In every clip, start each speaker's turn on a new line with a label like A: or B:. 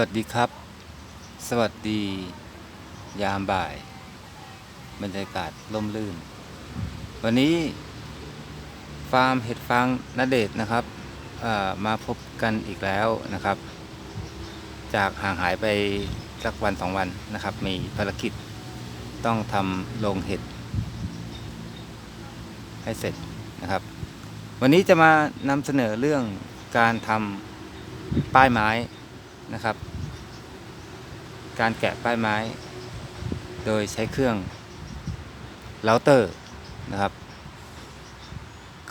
A: วัสดีครับ สวัสดี ยามบ่าย บรรยากาศร่มรื่น วันนี้ ฟาร์มเห็ดฟางนาเดชนะครับมาพบกันอีกแล้วนะครับ จากห่างหายไปสักวันสองวันนะครับ มีภารกิจต้องทำโรงเห็ด ให้เสร็จนะครับ วันนี้จะมานำเสนอเรื่องการทำป้ายไม้ นะครับ การแกะป้ายไม้ โดยใช้เครื่องเราเตอร์นะครับ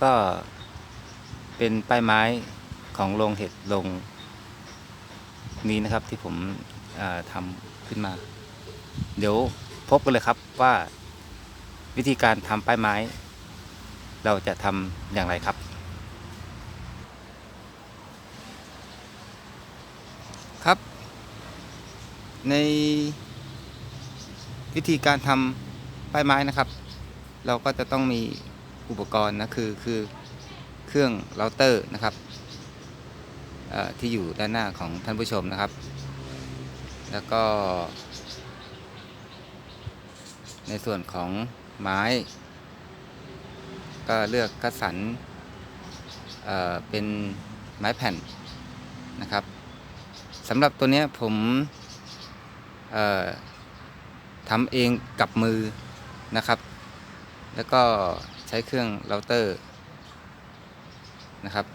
A: ก็เป็นป้ายไม้ของโรงเห็ดโรงนี้นะครับที่ผมทำขึ้นมา เดี๋ยวพบกันเลยครับว่าวิธีการทำป้ายไม้ เราจะทำอย่างไรครับ ในวิธีการทำป้ายไม้นะครับ เราก็จะต้องมีอุปกรณ์นะคือคือเครื่องเราเตอร์นะครับที่อยู่ด้านหน้าของท่านผู้ชมนะครับ แล้วก็ ในส่วนของไม้ ก็เลือกคัดสรรเเป็นไม้แผ่นนะครับสำหรับตัวนี้ผม ทำเองกับมือนะครับ แล้วก็ใช้เครื่องเราเตอร์นะครับ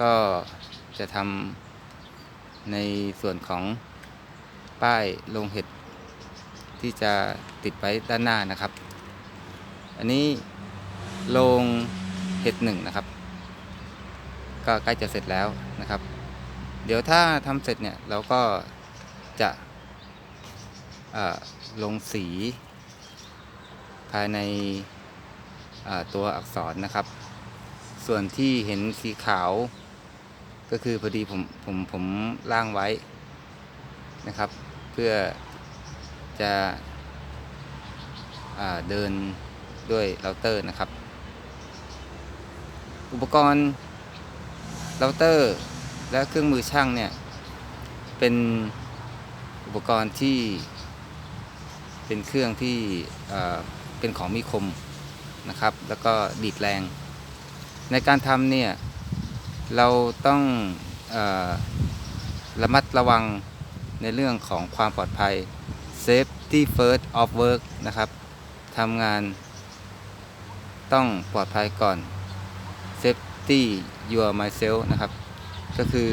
A: ก็จะทำในส่วนของป้ายลงเห็ดที่จะติดไว้ด้านหน้านะครับ อันนี้โรงเห็ดหนึ่งนะครับ ก็ใกล้จะเสร็จแล้วนะครับ เดี๋ยวถ้าทำเสร็จเนี่ยเราก็จะ ลงสี ภายในตัวอักษรนะครับ ส่วนที่เห็นสีขาว ก็คือพอดีผมผมผมล่างไว้นะครับ เพื่อจะเดินด้วยเราเตอร์นะครับ อุปกรณ์เราเตอร์และเครื่องมือช่างเนี่ย เป็นอุปกรณ์ที่ เป็นเครื่องที่เป็นของมีคมนะครับ แล้วก็ดีดแรง ในการทำเนี่ยเราต้องอระมัดระวังในเรื่องของความปลอดภัย safety first of work นะครับทำงานต้องปลอดภัยก่อน safety your myself นะครับ ก็คือ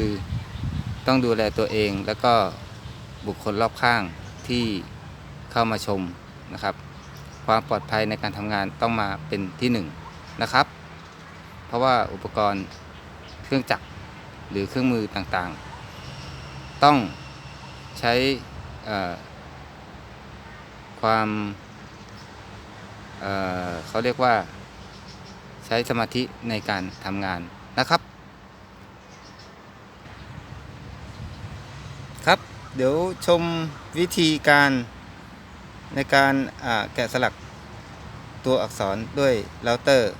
A: ต้องดูแลตัวเองแล้วก็บุคคลรอบข้างที่ เข้ามาชมนะครับ ความปลอดภัยในการทำงานต้องมาเป็นที่หนึ่งนะครับ เพราะว่าอุปกรณ์เครื่องจักรหรือเครื่องมือต่างๆ ต้องใช้ความเเขาเรียกว่าใช้สมาธิในการทำงานนะครับ ครับ เดี๋ยวชมวิธีการ ในการแกะสลักตัวอักษรด้วยเราเตอร์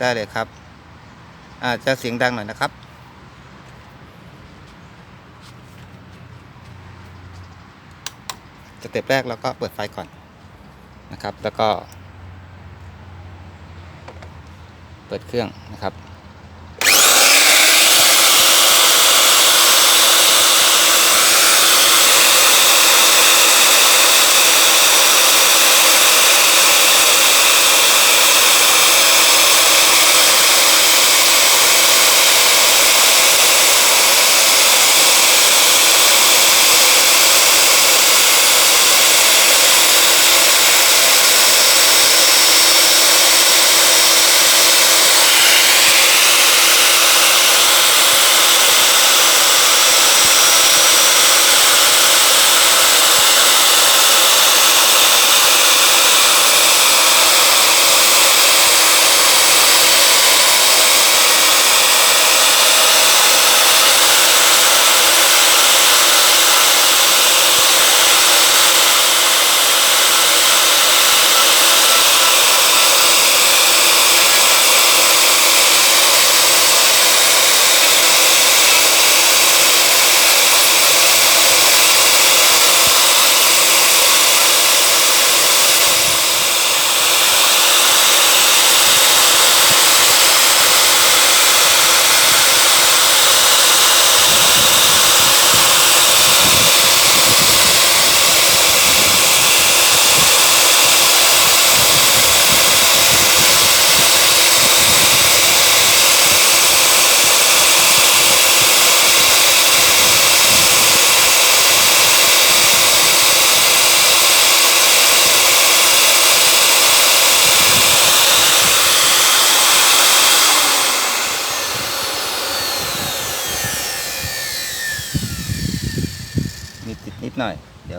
A: ได้เลยครับ อาจจะเสียงดังหน่อยนะครับ สเต็ปแรกเราก็เปิดไฟก่อนนะครับ แล้วก็ เปิดเครื่องนะครับ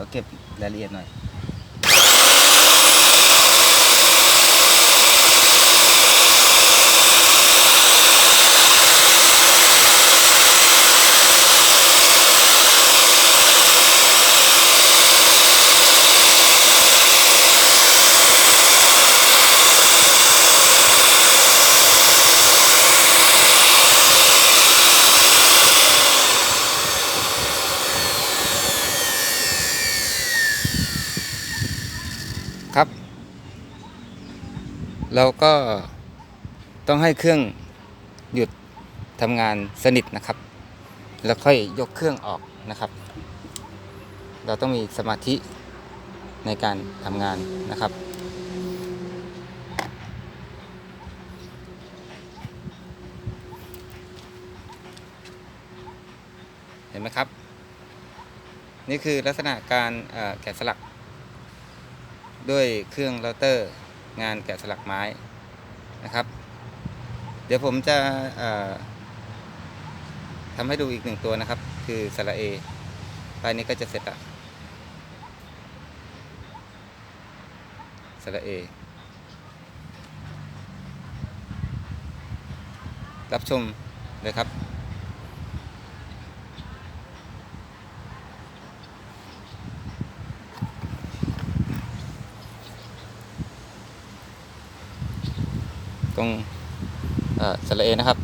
A: ดี๋ยวเก็บรายละเอียดหน่อย ครับ เราก็ต้องให้เครื่องหยุดทำงานสนิทนะครับ แล้วค่อยยกเครื่องออกนะครับ เราต้องมีสมาธิในการทำงานนะครับ เห็นไหมครับ นี่คือลักษณะการแกะสลัก ด้วยเครื่องเราเตอร์ งานแกะสลักไม้นะครับ เดี๋ยวผมจะทำให้ดูอีกหนึ่งตัวนะครับ คือสระเอปลายนี้ก็จะเสร็จละสระเอรับชมเลยครับ ตรงอ่อสระเอนะครับ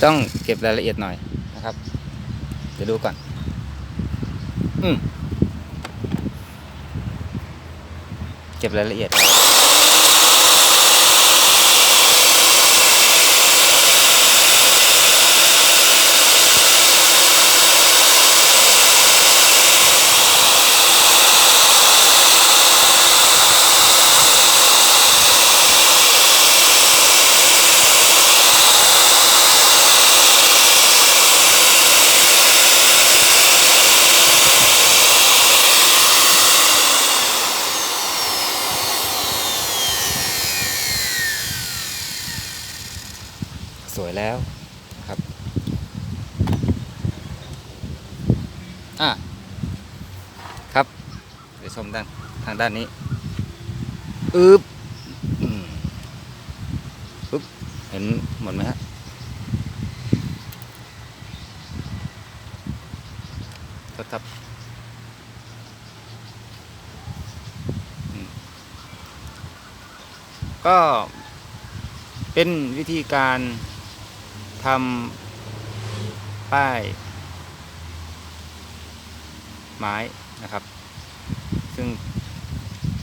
A: ยวต้องเก็บรายละเอียดหน่อยนะครับ เดี๋ยวดูก่อน อืม เก็บรายละเอียด สวยแล้วครับ อะ ครับ เดี๋ยวชมด้านทางด้านนี้อึบอืมปึ๊บเห็นหมดไหมฮะครับครับก็เป็นวิธีการทำป้าย ไม้นะครับ ซึ่ง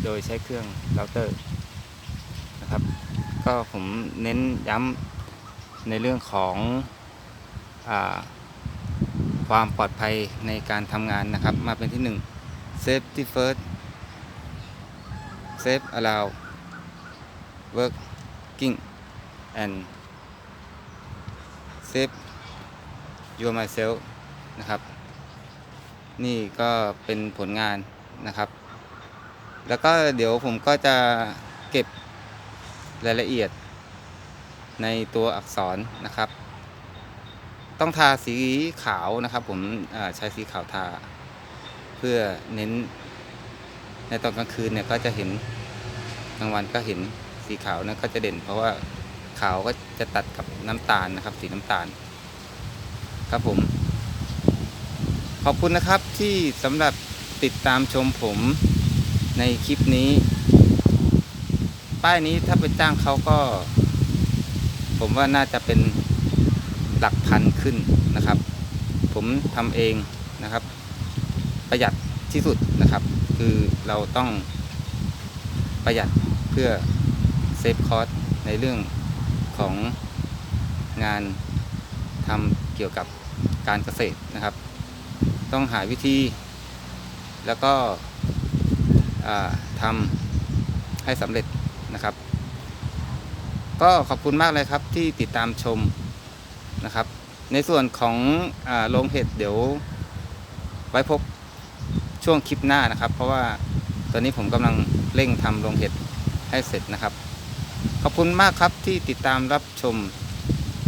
A: โดยใช้เครื่องเราเตอร์นะครับ ก็ผมเน้นย้ำในเรื่องของอความปลอดภัยในการทำงานนะครับ มาเป็นที่หนึ่ง safety first safe allow working and save your myself นะครับ นี่ก็เป็นผลงานนะครับ แล้วก็เดี๋ยวผมก็จะเก็บรายละเอียดในตัวอักษรนะครับ ต้องทาสีขาวนะครับ ผมใช้สีขาวทา เพื่อเน้น ในตอนกลางคืนเนี่ยก็จะเห็นกลางวันก็เห็นสีขาวนะก็จะเด่น เพราะว่าขาวก็จะตัดกับน้ำตาลนะครับ สีน้ำตาล ครับผม ขอบคุณนะครับที่สำหรับติดตามชมผม ในคลิปนี้ ป้ายนี้ถ้าไปจ้างเขาก็ ผมว่าน่าจะเป็นหลักพันขึ้นนะครับ ผมทำเองนะครับ ประหยัดที่สุดนะครับ คือเราต้องประหยัดเพื่อเซฟคอสในเรื่องของงานทำเกี่ยวกับการเกษตรนะครับ ต้องหาวิธี แล้วก็ ทำให้สำเร็จนะครับ ก็ขอบคุณมากเลยครับที่ติดตามชมนะครับ ในส่วนของโรงเห็ดเดี๋ยวไว้พบช่วงคลิปหน้านะครับ เพราะว่าตอนนี้ผมกำลังเร่งทำโรงเห็ดให้เสร็จนะครับ ขอบคุณมากครับที่ติดตามรับชม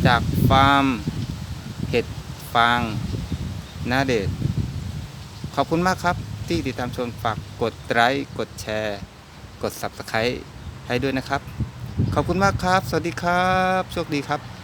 A: จากฟาร์มเห็ดฟางนาเดชขอบคุณมากครับ ที่ติดตามชมฝากกดไลค์กดแชร์ กด Subscribe ให้ด้วยนะครับ ขอบคุณมากครับ สวัสดีครับ โชคดีครับ